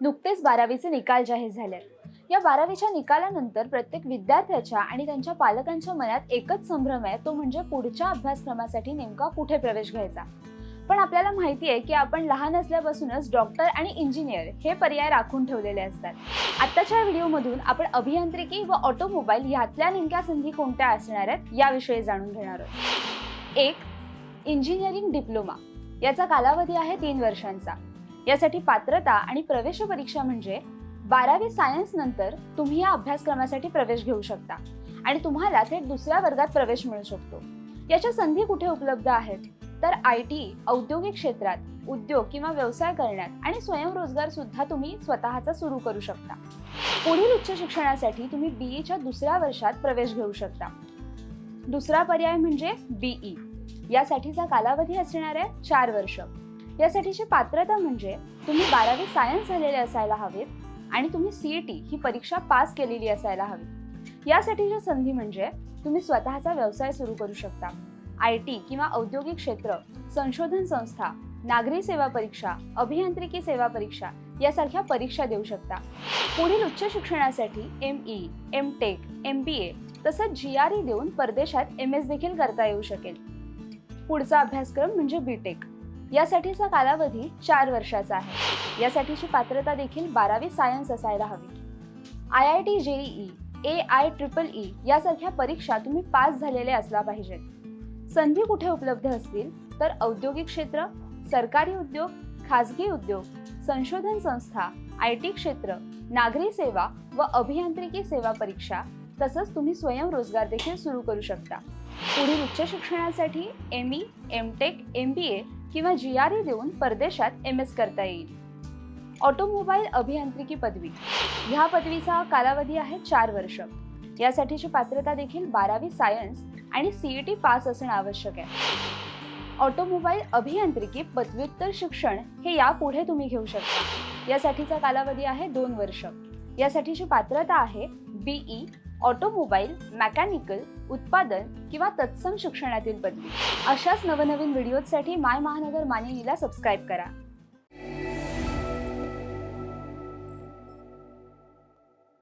नुकतेच बारावीचे निकाल जाहीर झाले. या बारावीच्या निकालानंतर प्रत्येक विद्यार्थ्याच्या आणि त्यांच्या पालकांच्या मनात एकच संभ्रम आहे तो म्हणजे पुढच्या अभ्यासक्रमासाठी नेमका कुठे प्रवेश घ्यायचा? पण आपल्याला माहिती आहे की आपण लहान असल्यापासूनच डॉक्टर आणि इंजिनियर हे पर्याय राखून ठेवलेले असतात. आत्ताच्या व्हिडिओमधून आपण अभियांत्रिकी व ऑटोमोबाईल यातल्या नेमक्या संधी कोणत्या असणार आहेत याविषयी जाणून घेणार आहोत. एक इंजिनिअरिंग डिप्लोमा. याचा कालावधी आहे तीन वर्षांचा. यासाठी पात्रता आणि प्रवेश परीक्षा म्हणजे बारावी सायन्स नंतर तुम्ही या अभ्यासक्रमासाठी प्रवेश घेऊ शकता आणि तुम्हाला थेट दुसऱ्या वर्गात प्रवेश मिळू शकतो. याच्या संधी कुठे उपलब्ध आहेत? तर आय टी औद्योगिक क्षेत्रात उद्योग किंवा व्यवसाय करण्यात आणि स्वयंरोजगार सुद्धा तुम्ही स्वतःचा सुरू करू शकता. पुढील उच्च शिक्षणासाठी तुम्ही बीईच्या दुसऱ्या वर्षात प्रवेश घेऊ शकता. दुसरा पर्याय म्हणजे बीई यासाठीचा कालावधी असणार आहे चार वर्ष. यासाठीची पात्रता म्हणजे तुम्ही बारावी सायन्स झालेले असायला हवेत आणि तुम्ही सी ई टी ही परीक्षा पास केलेली असायला हवी. यासाठीच्या संधी म्हणजे तुम्ही स्वतःचा व्यवसाय सुरू करू शकता. आय टी किंवा औद्योगिक क्षेत्र संशोधन संस्था नागरी सेवा परीक्षा अभियांत्रिकी सेवा परीक्षा यासारख्या परीक्षा देऊ शकता. पुढील उच्च शिक्षणासाठी M E M tech M B A तसंच जी आर ई देऊन परदेशात एम एस देखील करता येऊ शकेल. पुढचा अभ्यासक्रम म्हणजे बी टेक यासाठीचा कालावधी चार वर्षाचा आहे. यासाठीची पात्रता देखील बारावी सायन्स असायला हवी. I I T JEE A I triple E यासारख्या परीक्षा तुम्ही पास झालेले असला पाहिजेत संधी कुठे उपलब्ध असतील? तर औद्योगिक क्षेत्र सरकारी उद्योग खाजगी उद्योग संशोधन संस्था आय टी क्षेत्र नागरी सेवा व अभियांत्रिकी सेवा परीक्षा तसंच तुम्ही स्वयंरोजगार देखील सुरू करू शकता. पुढील उच्च शिक्षणासाठी M E M tech M B A किंवा जी आर ई देऊन परदेशात एम एस करता येईल. ऑटोमोबाईल अभियांत्रिकी पदवी. ह्या पदवीचा कालावधी आहे चार वर्ष. यासाठीची पात्रता देखील बारावी सायन्स आणि सीईटी पास असणं आवश्यक आहे. ऑटोमोबाईल अभियांत्रिकी पदव्युत्तर शिक्षण हे यापुढे तुम्ही घेऊ शकता. यासाठीचा कालावधी आहे दोन वर्ष. यासाठीची पात्रता आहे बीई ऑटोमोबाईल मेकॅनिकल उत्पादन किंवा तत्सम शिक्षणातील बदली. अशाच नवनवीन व्हिडिओजसाठी माय महानगर मानिनीला सबस्क्राईब करा.